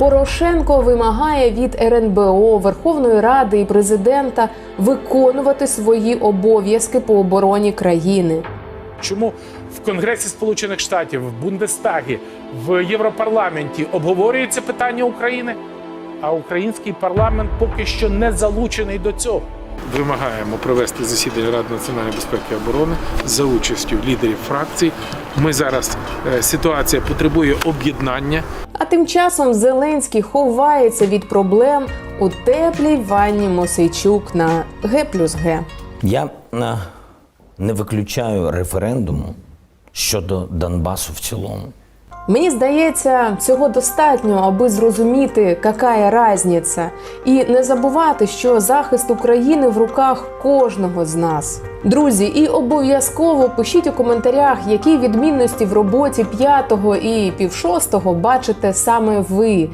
Порошенко вимагає від РНБО, Верховної Ради і президента виконувати свої обов'язки по обороні країни. Чому в Конгресі Сполучених Штатів, в Бундестагі, в Європарламенті обговорюється питання України, а український парламент поки що не залучений до цього? Вимагаємо провести засідання Ради національної безпеки і оборони за участю лідерів фракцій. Ми зараз е, ситуація потребує об'єднання. А тим часом Зеленський ховається від проблем у теплій ванні Мосейчук на Г плюс Г. Я е, не виключаю референдуму щодо Донбасу в цілому. Мені здається, цього достатньо, аби зрозуміти, яка різниця, і не забувати, що захист України в руках кожного з нас. Друзі, і обов'язково пишіть у коментарях, які відмінності в роботі п'ятого і півшостого бачите саме ви.